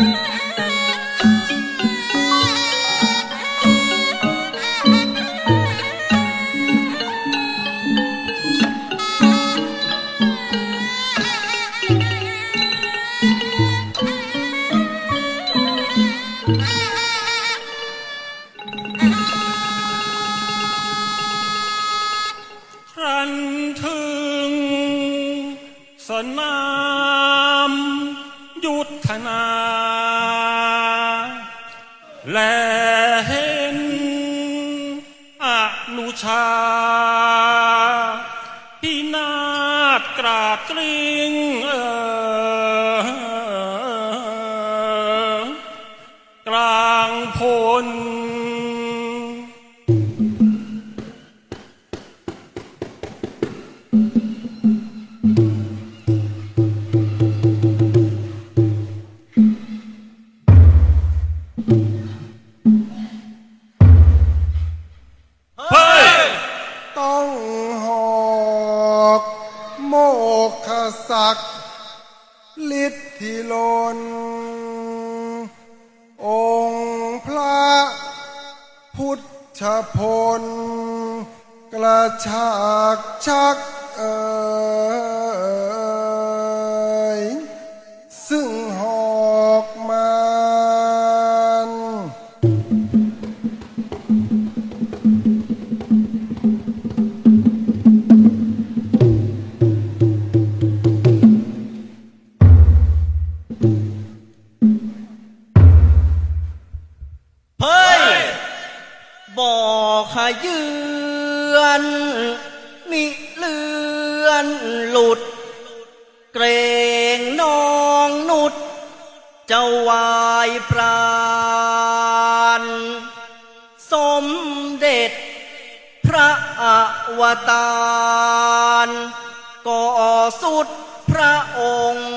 ครั้นถึงสนาม ยุทธนา และเห็นอนุชา พินาศกราดกริ้งกลางพล ขศักดิ์ฤทธิลน องค์พระพุทธพล กระชากชักเออ บ่อขยือนมิเลือนหลุด เกรงน้องนุดเจ้าวายปราณสมเด็จ พระอวตารก่อสุดพระองค์